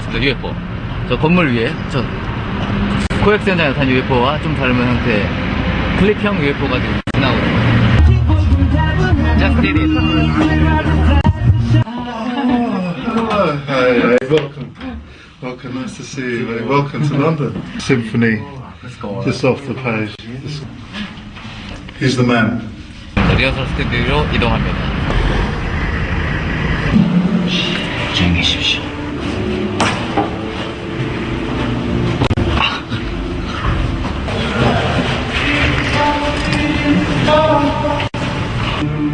저 UFO. 저 건물 위에, 저 코엑스 현장에서 산 UFO와 좀 다른 형태의 클립형 UFO가 지금 지나오고 Just did it. Hey, hey, welcome. Welcome, nice to see you. mate. Welcome to London. Symphony, just off the page. He's the man. 자, 리허설 스튜디오로 이동합니다. 계십시오.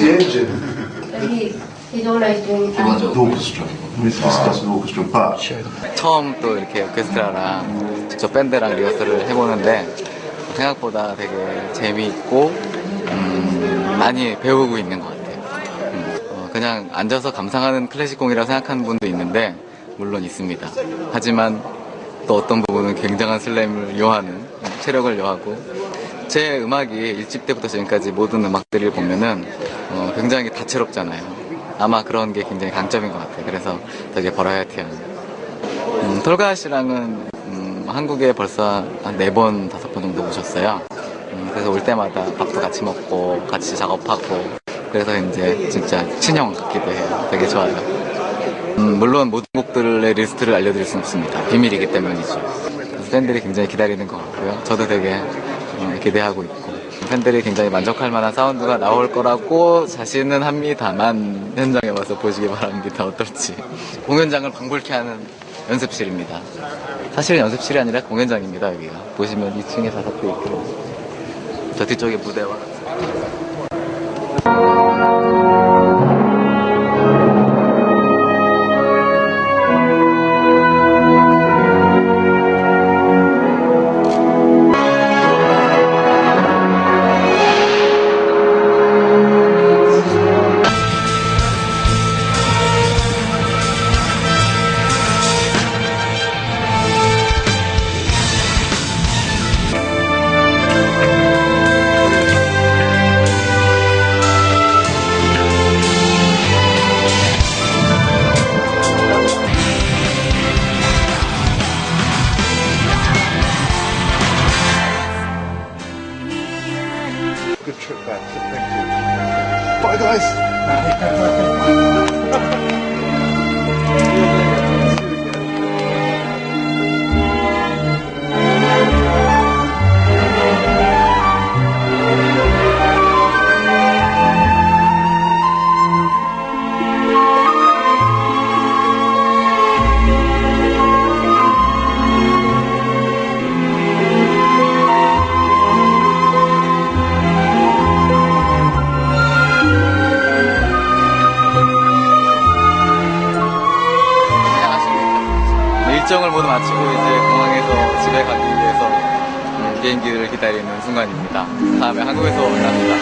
the engine. 여기 비주얼라이징 기본적으로. Orchestra. We're discussing orchestra, but 처음 또 이렇게 오케스트라랑 직접 밴드랑 리허설을 해보는데 생각보다 되게 재미있고 음, 많이 배우고 있는 것 같아요. 음, 어, 그냥 앉아서 감상하는 클래식공이라고 생각하는 분도 있는데 물론 있습니다. 하지만 또 어떤 부분은 굉장한 슬램을 요하는 음, 체력을 요하고 제 음악이 1집 때부터 지금까지 모든 음악들을 보면은 어, 굉장히 다채롭잖아요. 아마 그런 게 굉장히 강점인 것 같아요. 그래서 되게 버라이어티한 음, 톨가 씨랑은 음, 한국에 벌써 한 네 번, 다섯 번 정도 오셨어요. 음, 그래서 올 때마다 밥도 같이 먹고 같이 작업하고 그래서 이제 진짜 친형 같기도 해요. 되게 좋아요. 음, 물론 모든 곡들의 리스트를 알려드릴 수는 없습니다. 비밀이기 때문이죠. 팬들이 굉장히 기다리는 것 같고요. 저도 되게 어, 기대하고 있고 팬들이 굉장히 만족할 만한 사운드가 나올 거라고 자신은 합니다만 현장에 와서 보시기 바랍니다. 어떨지. 공연장을 방불케 하는 연습실입니다. 사실은 연습실이 아니라 공연장입니다. 여기가 보시면 2층에 좌석도 있고 저 뒤쪽에 무대와 trip back. So thank you. Bye, guys. 일정을 모두 마치고 이제 공항에서 집에 가기 위해서 음, 비행기를 기다리는 순간입니다. 다음에 한국에서 만납니다.